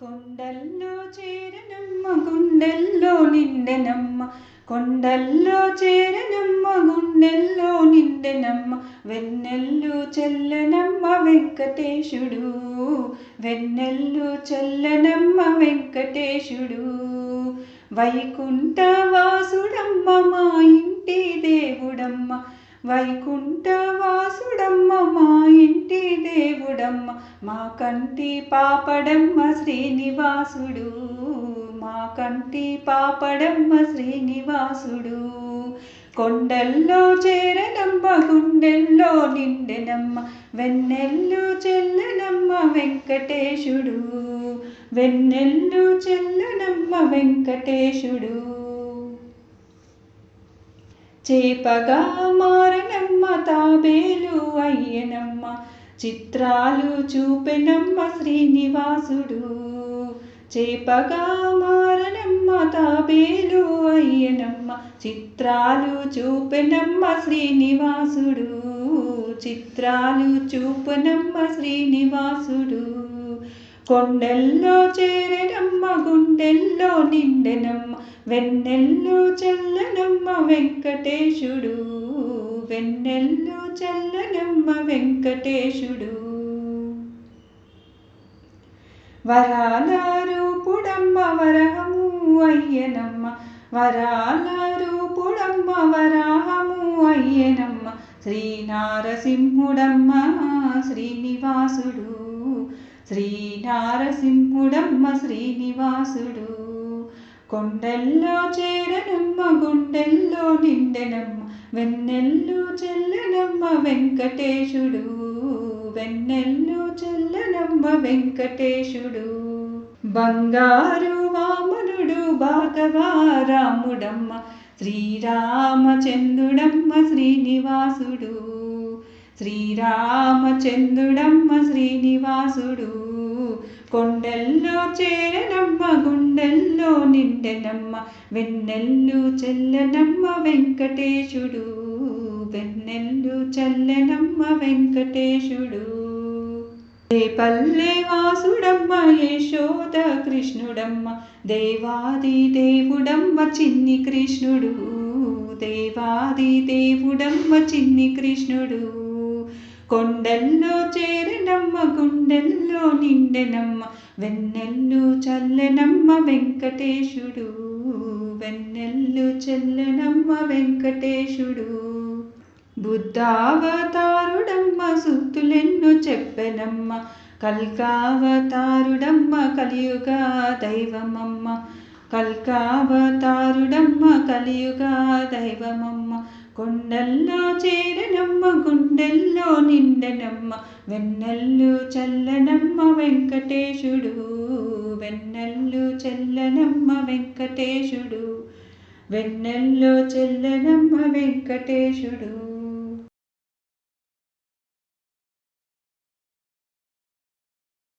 కొండల్లో చేరనమ్మ గుండెల్లో నిండెనమ్మ కొండల్లో చేరనమ్మ గుండెల్లో నిండెనమ్మ వెన్నెల్లు చెల్లనమ్మ వెంకటేశుడు వెన్నెల్లు చెల్లనమ్మ వెంకటేశుడు. వైకుంఠ వాసుడమ్మ మా ఇంటి దేవుడమ్మ వైకుంఠ వాసుడమ్మ పాపడమ్మ మా కంటి పాపడమ్మ శ్రీనివాసుడు. మా కంటి పాపడమ్మ శ్రీనివాసుడు. కొండల్లో చేరనమ్మ గుండెల్లో నిండెనమ్మ. వెన్నెల్లు చెల్లెనమ్మ వెంకటేశుడు. వెన్నెల్లు చెల్లనమ్మ వెంకటేశుడు. చేపగా మారనమ్మ తాబేలు అయ్యనమ్మ. చిత్రాలు చూపెనమ్మ శ్రీనివాసుడు. చేపగా మారనమ్మ తాబేలు అయ్యనమ్మ. చిత్రాలు చూపెనమ్మ శ్రీనివాసుడు. చిత్రాలు చూపనమ్మ శ్రీనివాసుడు. కొండెల్లో చేరనమ్మ గుండెల్లో నిండెనమ్మ వెన్నెల్లో చల్లనమ్మ వెంకటేశుడు వెన్నెల్లో చల్లనమ్మ వెంకటేశుడు వరాల రూపుడమ్మ వరహము అయ్యనమ్మ వరాల రూపుడమ్మ వరాహము అయ్యనమ్మ శ్రీనారసింహుడమ్మ శ్రీనివాసుడు శ్రీనారసింహుడమ్మ శ్రీనివాసుడు. కొండల్లో చేరనమ్మ గుండెల్లో నిండెనమ్మ వెన్నెల్లు చెల్లనమ్మ వెంకటేశుడు. వెన్నెల్లు చెల్లనమ్మ వెంకటేశుడు. బంగారు వామనుడు భాగవా రాముడమ్మ శ్రీరామచంద్రుడమ్మ శ్రీనివాసుడు. శ్రీరామచంద్రుడమ్మ శ్రీనివాసుడు. కొండల్లో చేరనమ్మ గుండెల్లో నిండెనమ్మ వెన్నెల్లు చెల్లనమ్మ వెంకటేశుడు. వెన్నెల్లు చెల్లెనమ్మ వెంకటేశుడు. పల్లె వాసుడమ్మ యశోద కృష్ణుడమ్మ దేవాది దేవుడమ్మ చిన్ని కృష్ణుడు. దేవాది దేవుడమ్మ చిన్ని కృష్ణుడు. కొండల్లో చేరనమ్మ గుండెల్లో నిండెనమ్మ వెన్నెల్లు చల్లెనమ్మ వెంకటేశుడు వెన్నెల్లు చెల్లెనమ్మ వెంకటేశుడు. బుద్ధావతారుడమ్మ సుత్తులెన్ను చెప్పెనమ్మ కల్కావతారుడమ్మ కలియుగ దైవమమ్మ కల్కావతారుడమ్మ కలియుగ దైవమమ్మ కొండల్లో చేరనమ్మ గుండెల్లో నిండెనమ్మ వెన్నెల్లు చల్లనమ్మ వెంకటేశుడు వెన్నెల్లు చెల్లనమ్మ వెంకటేశుడు వెన్నెల్లో చెల్లనమ్మ వెంకటేశుడు.